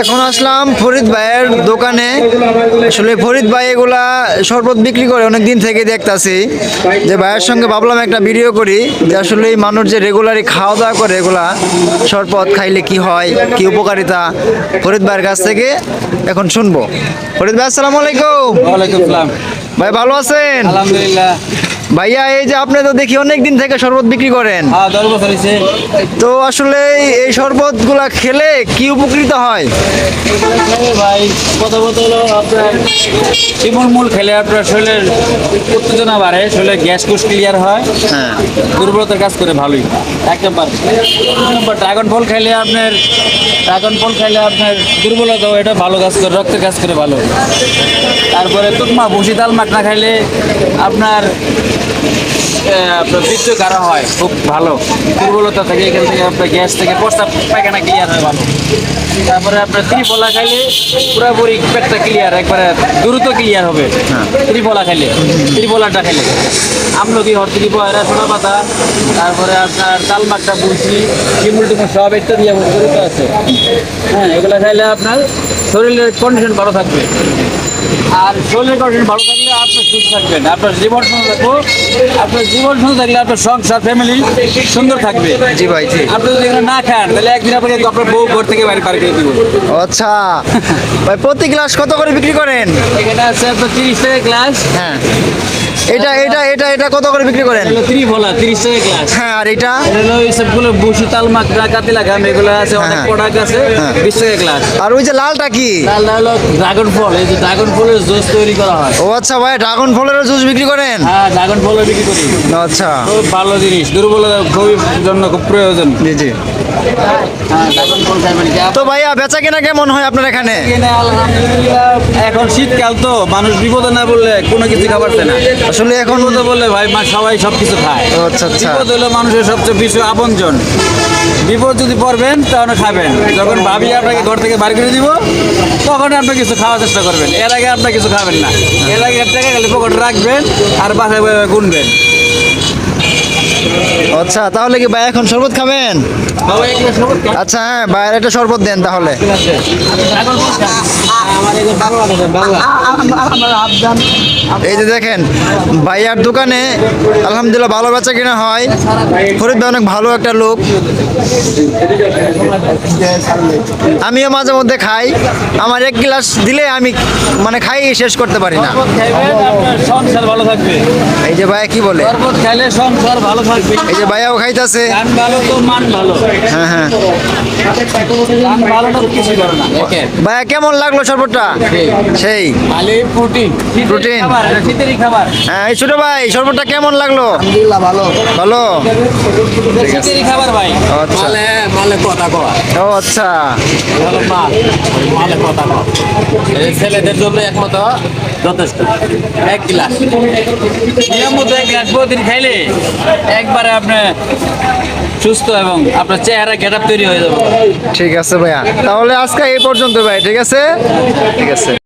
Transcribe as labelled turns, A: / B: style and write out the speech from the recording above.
A: এখন আসলাম ফরিদ ভাইয়ের দোকানে। আসলে ফরিদ ভাই এগুলা শরবত বিক্রি করে অনেক দিন থেকে দেখতাছি। যে ভাইয়ের সঙ্গে ভাবলাম একটা ভিডিও করি যে আসলে এই মানুষ যে রেগুলারই খাওয়া দাওয়া করে এগুলা শরবত খাইলে কি হয় কি উপকারিতা ফরিদ ভাইয়ের কাছ থেকে এখন শুনব। ফরিদ ভাই আসসালামু আলাইকুম। ভাই ভালো আছেন?
B: আলহামদুলিল্লাহ।
A: ভাইয়া এই যে আপনি তো দেখি অনেক দিন থেকে শরবত বিক্রি করেন।
B: হ্যাঁ
A: তো আসলে এই শরবতগুলা খেলে কি উপকৃত হয়?
B: ভাই প্রথমত হলো আপনার শিমুলমূল খেলে আপনার শরীরের উত্তেজনা বাড়ে শরীরের গ্যাস কুস ক্লিয়ার হয়।
A: হ্যাঁ।
B: দুর্বলতার কাজ করে ভালোই। এক নম্বর। নম্বর ড্রাগন ফল খাইলে আপনার ড্রাগন ফল খাইলে আপনার দুর্বলতা এটা ভালো কাজ করে, রক্তের কাজ করে ভালো। তারপরে তুকমা ভুসি তাল মাটনা খাইলে আপনার আপনার পিত্ত গাঢ় হয়। খুব ভালো। দুর্বলতা থেকে এখান থেকে আপনার গ্যাস থেকে প্রস্তাব পায়খানা ক্লিয়ার হয় ভালো। তারপরে আপনার ত্রিফলা খাইলে পুরোপুরি পেটটা ক্লিয়ার একবারে দ্রুত ক্লিয়ার হবে। ত্রিফলা খাইলে ত্রিফলাটা খাইলে। আমলকি হরতুকি পয়রা সোনা পাতা তারপরে আপনার তালমাকটা বুঝি শিমুল টিমুল সব একটা দিয়ে জড়িত আছে। হ্যাঁ এগুলো খাইলে আপনার শরীরের কন্ডিশন ভালো থাকবে। আর শরীরের কন্ডিশন ভালো থাকলে আপনার সুস্থ থাকবেন। আপনার জীবন সুন্দর থাকব আপনার জীবন সুন্দর থাকলে আপনার সংসার ফ্যামিলি সুন্দর থাকবে।
A: জি ভাই জি।
B: আপনি যদি না খান তাহলে একদিন আপনাকে আপনার বউ ঘর থেকে বাইরে পার করে দিব।
A: আচ্ছা। ভাই প্রতি গ্লাস কত করে বিক্রি করেন?
B: এখানে আছে আপনার তিরিশ টাকা গ্লাস।
A: হ্যাঁ। এটা এটা এটা এটা কত করে বিক্রি করেন?
B: ত্রিশ ভোলা তিরিশ টাকা গ্লাস
A: হ্যাঁ আর এটা?
B: হলো সবগুলো বসি তাল মাকড়া কাতিলা ঘাম এগুলো আছে অনেক
A: হ্যাঁ।
B: প্রোডাক্ট আছে
A: হ্যাঁ।
B: বিশ টাকা গ্লাস
A: আর ওই যে লালটা কি?
B: লালটা হলো ড্রাগন ফল এই যে ড্রাগন ফলের জুস তৈরি করা হয়।
A: ও আচ্ছা ভাই ড্রাগন ফলের জুস বিক্রি করেন?
B: হ্যাঁ ড্রাগন ফলও বিক্রি করি।
A: আচ্ছা।
B: খুব ভালো জিনিস দুর্বলতা খুবই জন্য খুব প্রয়োজন।
A: জি জি।
B: হ্যাঁ ফল কি?
A: তো ভাইয়া বেচা কেনা কেমন হয় আপনার এখানে?
B: এখানে শীতকাল তো মানুষ বিপদে না বললে কোনো কিছু খাবার না।
A: আসলে এখন
B: বিপদে বললে ভাই মা সবাই সব কিছু খায়
A: আচ্ছা আচ্ছা
B: বিপদ হলো মানুষের সবচেয়ে বেশি আপনজন বিপদ যদি পড়বেন তাহলে খাবেন যখন ভাবি আপনাকে ঘর থেকে বাড়ি করে দিব তখন আপনি কিছু খাওয়ার চেষ্টা করবেন এর আগে আপনি কিছু খাবেন না এর আগে টাকা গেলে পকেটে রাখবেন আর বাসায় বসে বসে গুনবেন
A: আচ্ছা তাহলে কি ভাই এখন শরবত খাবেন। আচ্ছা হ্যাঁ ভাইয়ের একটা শরবত দেন তাহলে
B: এই যে দেখেন,
A: ভাইয়ার দোকানে আলহামদুলিল্লাহ ভালো বেচা কিনা হয়। ফরিদ ভাই অনেক ভালো একটা লোক। আমিও মাঝে মধ্যে খাই। আমার এক গ্লাস দিলে আমি মানে খাই শেষ করতে পারি না।
B: সংসার ভালো থাকবে।
A: এই যে ভাইয়া কি বলে?
B: শরবত সংসার ভালো থাকবে।
A: এই যে ভাইয়াও খাইতেছে।
B: ভালো তো মান ভালো।
A: হ্যাঁ হ্যাঁ। ভাইয়া কেমন লাগল শরবতটা? সেই।
B: প্রোটিন
A: হ্যাঁ এই ছোট ভাই শরবতটা কেমন লাগল?
B: ভালো।
A: ভালো? আচ্ছা। ও আচ্ছা।
B: ছেলেদের জন্য একমত যথেষ্ট। এক গ্লাস। নিয়মিত এক গ্লাস প্রতিদিন খাইলে একবারে আপনি সুস্থ এবং আপনার চেহারা গেট তৈরি হয়ে যাবে।
A: ঠিক আছে ভাইয়া। তাহলে আজকে এই পর্যন্ত ভাই ঠিক আছে। ঠিক আছে।